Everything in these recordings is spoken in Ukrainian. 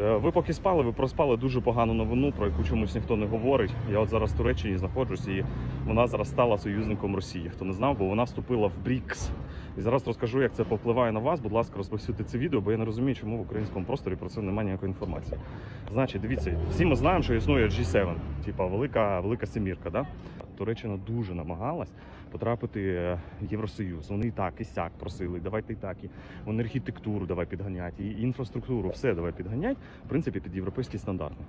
Е, Ви поки спали, ви проспали дуже погану новину, про яку чомусь ніхто не говорить. Я от зараз в Туреччині знаходжусь, і вона зараз стала союзником Росії. Хто не знав, бо вона вступила в БРІКС. І зараз розкажу, як це повпливає на вас. Будь ласка, розповсюдьте це відео, бо я не розумію, чому в українському просторі про це немає ніякої інформації. Значить, дивіться, всі ми знаємо, що існує G7, типа велика, велика семірка. Да? Туреччина дуже намагалась потрапити е, в Євросоюз. Вони і так, і сяк просили, давайте і так, і вони архітектуру давай підганять, і інфраструктуру, все давай підганять, в принципі, під європейські стандарти.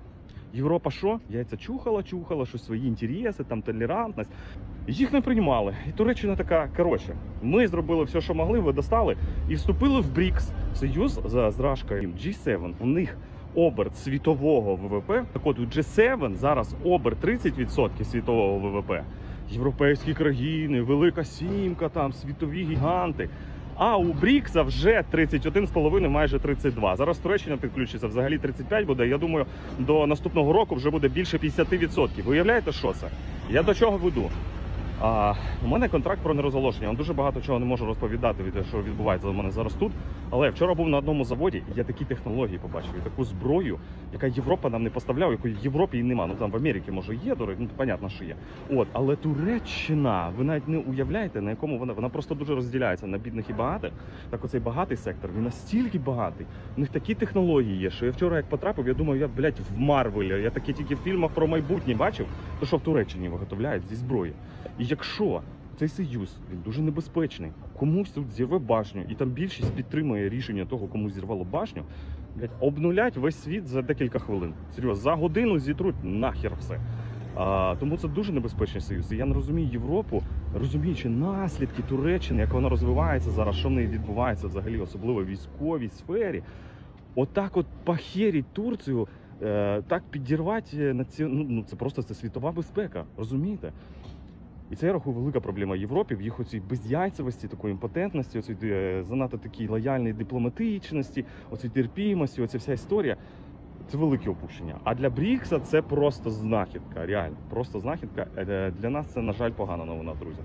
Європа що? Яйця чухала, чухала, щось свої інтереси, там толерантність. Їх не приймали. І Туреччина така, коротше, ми зробили все, що могли, ви достали, і вступили в БРІКС, союз за зражкою G7. У них оберт світового ВВП. Так от у G7 зараз оберт 30% світового ВВП. Європейські країни, Велика Сімка, там світові гіганти. А у Брікса вже 31,5, майже 32. Зараз Туреччина підключиться взагалі 35 буде. Я думаю, до наступного року вже буде більше 50%. Ви уявляєте, що це? Я до чого веду? А, у мене контракт про нерозголошення. Я дуже багато чого не можу розповідати від що відбувається у мене зараз тут. Але вчора був на одному заводі, і я такі технології побачив, і таку зброю, яка Європа нам не поставляла, якої в Європі і нема. Ну там в Америці може є, до ну понятно, що є. От, але Туреччина, ви навіть не уявляєте, на якому вона вона просто дуже розділяється на бідних і багатих. Так оцей багатий сектор, він настільки багатий. У них такі технології є, що я вчора як потрапив, я думаю, я блядь, в Марвелі. Я такі тільки в фільмах про майбутнє бачив, то що в Туреччині виготовляють зі зброї. І якщо цей союз він дуже небезпечний, комусь тут зірве башню, і там більшість підтримує рішення того, кому зірвало башню, блядь, обнулять весь світ за декілька хвилин. Серйозно, за годину зітруть нахер все. А, тому це дуже небезпечний союз. І я не розумію Європу, розуміючи наслідки Туреччини, як вона розвивається зараз, що в неї відбувається взагалі, особливо в військовій сфері. Отак, от похеріть Турцію, е, так підірвати на ці, ну, ну це просто це світова безпека, розумієте? І це я рахую велика проблема Європі в їх оцій безяйцевості, такої імпотентності, оцій е, занадто такій лояльній дипломатичності, оцій терпімості, оця вся історія. Це велике опущення. А для Брікса це просто знахідка, реально, просто знахідка. Е, Для нас це, на жаль, погана новина, друзі.